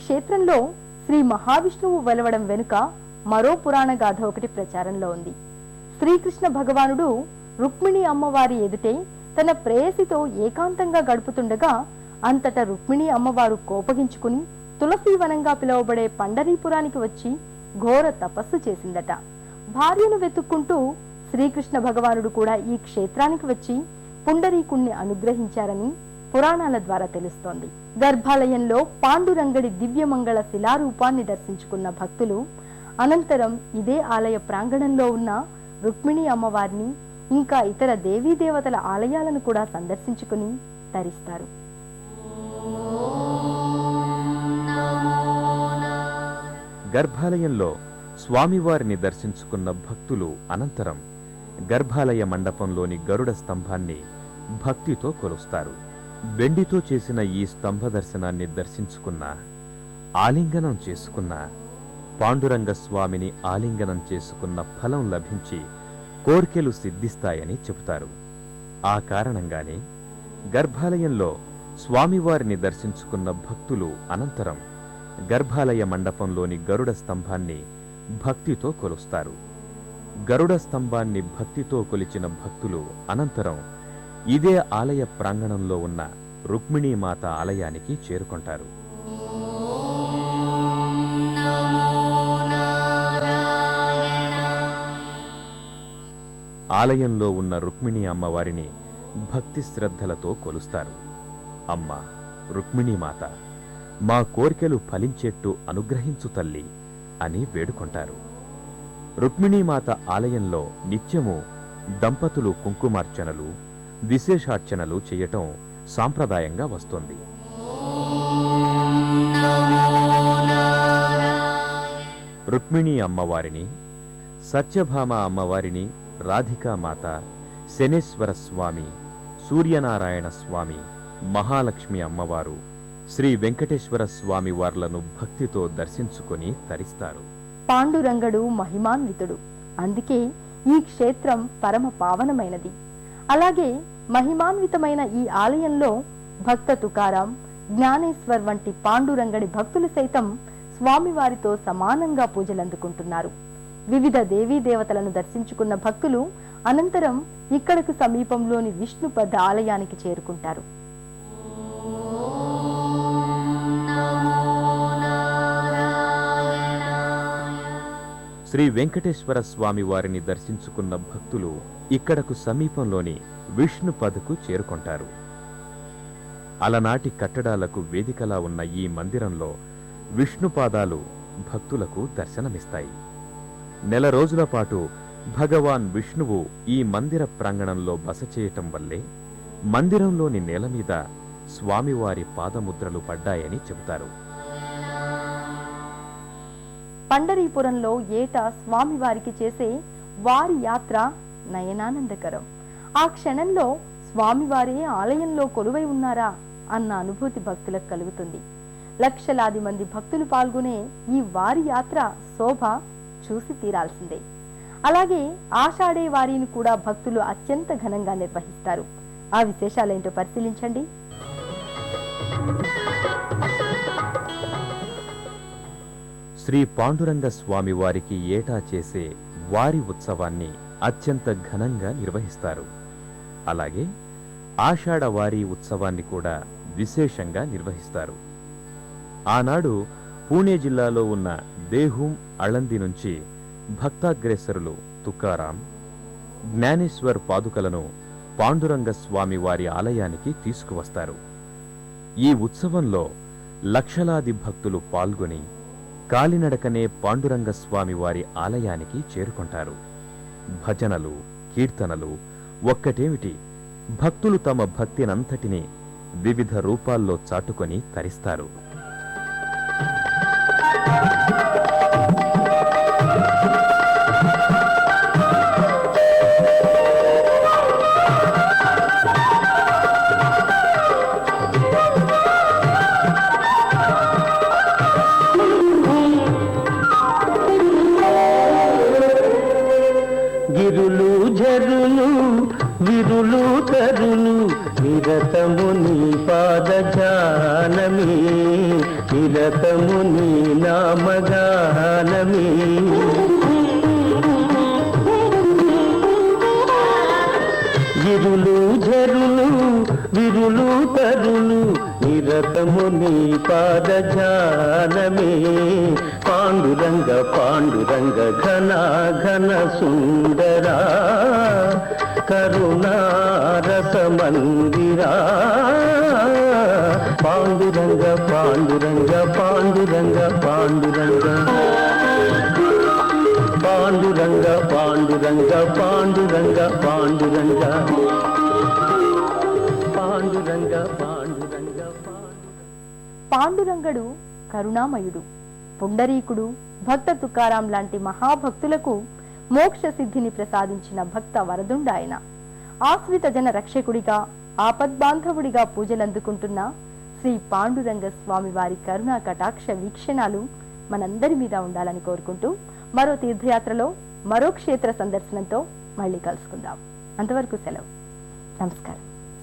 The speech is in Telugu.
క్షేత్రంలో శ్రీ మహావిష్ణువు వెలవడం వెనుక మరో పురాణ గాథ ఒకటి ప్రచారంలో ఉంది. శ్రీకృష్ణ భగవానుడు రుక్మిణి అమ్మవారి ఎదుటే తన ప్రేయసితో ఏకాంతంగా గడుపుతుండగా అంతటా రుక్మిణి అమ్మవారు కోపగించుకుని తులసీవనంగా పిలువబడే పండరీపురానికి వచ్చి ఘోర తపస్సు చేసిందట. భార్యను వెతుక్కుంటూ శ్రీకృష్ణ భగవానుడు కూడా ఈ క్షేత్రానికి వచ్చి పుండరీకుణ్ణి అనుగ్రహించారని పురాణాల ద్వారా తెలుస్తోంది. గర్భాలయంలో పాండురంగడి దివ్యమంగళ శిలారూపాన్ని దర్శించుకున్న భక్తులు అనంతరం ఇదే ఆలయ ప్రాంగణంలో ఉన్న రుక్మిణి అమ్మవారిని ఇంకా ఇతర దేవీ దేవతల ఆలయాలను కూడా సందర్శించుకుని తరిస్తారు. గర్భాలయంలో స్వామివారిని దర్శించుకున్న భక్తులు అనంతరం గర్భాలయ మండపంలోని గరుడ స్తంభాన్ని భక్తితో కొలుస్తారు. వెండితో చేసిన ఈ స్తంభ దర్శనాన్ని దర్శించుకున్న ఆలింగనం చేసుకున్న పాండురంగ స్వామిని ఆలింగనం చేసుకున్న ఫలం లభించి కోర్కెలు సిద్ధిస్తాయని చెబుతారు. ఆ కారణంగానే గర్భాలయంలో స్వామివారిని దర్శించుకున్న భక్తులు అనంతరం గర్భాలయ మండపంలోని గరుడ స్తంభాన్ని భక్తితో కొలుస్తారు. గరుడ స్తంభాన్ని భక్తితో కొలిచిన భక్తులు అనంతరం ఇదే ఆలయ ప్రాంగణంలో ఉన్న రుక్మిణీమాత ఆలయానికి చేరుకుంటారు. ఆలయంలో ఉన్న రుక్మిణి అమ్మవారిని భక్తి శ్రద్ధలతో కొలుస్తారు. అమ్మ రుక్మిణీమాత మా కోరికలు ఫలించేట్టు అనుగ్రహించు తల్లి అని వేడుకుంటారు. రుక్మిణీమాత ఆలయంలో నిత్యము దంపతులు కుంకుమార్చనలు విశేషార్చనలు చేయటం సాంప్రదాయంగా వస్తోంది. రుక్మిణీ అమ్మవారిని సత్యభామ అమ్మవారిని రాధికామాత శనేశ్వర స్వామి సూర్యనారాయణ స్వామి మహాలక్ష్మి అమ్మవారు శ్రీ వెంకటేశ్వర స్వామి వార్లను భక్తితో దర్శించుకొని తరిస్తారు. పాండురంగడు మహిమాన్వితుడు. అందుకే ఈ క్షేత్రం పరమ పావనమైనది. అలాగే మహిమాన్వితమైన ఈ ఆలయంలో భక్త తుకారాం జ్ఞానేశ్వర్ వంటి పాండురంగడి భక్తులు సైతం స్వామివారితో సమానంగా పూజలందుకుంటున్నారు. వివిధ దేవీ దేవతలను దర్శించుకున్న భక్తులు అనంతరం ఇక్కడకు సమీపంలోని విష్ణుపద ఆలయానికి చేరుకుంటారు. శ్రీ వెంకటేశ్వర స్వామి వారిని దర్శించుకున్న భక్తులు ఇక్కడకు సమీపంలోని విష్ణు పదకు చేరుకుంటారు. అలనాటి కట్టడాలకు వేదికలా ఉన్న ఈ మందిరంలో విష్ణుపాదాలు భక్తులకు దర్శనమిస్తాయి. నెల రోజుల పాటు భగవాన్ విష్ణువు ఈ మందిర ప్రాంగణంలో బస చేయటం వల్లే మందిరంలోని నేల మీద స్వామివారి పాదముద్రలు పడ్డాయని చెబుతారు. పండరీపురంలో ఏటా స్వామివారికి చేసే వారి యాత్ర నయనానందకరం. ఆ క్షణంలో స్వామివారే ఆలయంలో కొలువై ఉన్నారా అన్న అనుభూతి భక్తులకు కలుగుతుంది. లక్షలాది మంది భక్తులు పాల్గొనే ఈ వారి యాత్ర శోభ చూసి తీరాల్సిందే. అలాగే ఆషాఢే వారిని కూడా భక్తులు అత్యంత ఘనంగా నిర్వహిస్తారు. ఆ విశేషాలేంటో పరిశీలించండి. శ్రీ పాండురంగ స్వామి వారికి ఏటా చేసే వారి ఉత్సవాన్ని అత్యంత ఘనంగా నిర్వహిస్తారు. అలాగే ఆషాఢ వారి ఉత్సవాన్ని కూడా విశేషంగా నిర్వహిస్తారు. ఆనాడు పూణే జిల్లాలో ఉన్న దేహూం అళంది నుంచి భక్తాగ్రేసరులు తుకారాం జ్ఞానేశ్వర్ పాదుకలను పాండురంగ స్వామి వారి ఆలయానికి తీసుకువస్తారు. ఈ ఉత్సవంలో లక్షలాది భక్తులు పాల్గొని కాలినడకనే పాండురంగ స్వామి వారి ఆలయానికి చేరుకుంటారు. భజనలు కీర్తనలు ఒక్కటేమిటి? భక్తులు తమ భక్తినంతటినీ వివిధ రూపాల్లో చాటుకొని తరిస్తారు. తరులు తరులు నిరతము నీ పాద జానమి నిరతము నీ నామగానమి ఇరులు జరులు విరులు తరులు నిరతము నీ పాద జానమే పాండురంగ పాండురంగ ఘన ఘన సుందరా. కరుణారత మందిరా పాండురంగ పాండురంగ పాండురంగ. పాండురంగ పాండురంగ పాండురంగ పాండురంగ. పాండురంగ పాండురంగ పాండురంగ. పాండురంగడు కరుణామయుడు పుండరీకుడు భక్త తుకారాం లాంటి మహాభక్తులకు మోక్ష సిద్ధిని ప్రసాదించిన భక్త వరదుండాయన. ఆశ్రిత జన రక్షకుడిగా ఆపద్బాంధవుడిగా పూజలందుకుంటున్న శ్రీ పాండురంగ స్వామి వారి కరుణా కటాక్ష వీక్షణాలు మనందరి మీద ఉండాలని కోరుకుంటూ మరో తీర్థయాత్రలో మరో క్షేత్ర సందర్శనంతో మళ్ళీ కలుసుకుందాం. అంతవరకు సెలవు. నమస్కారం.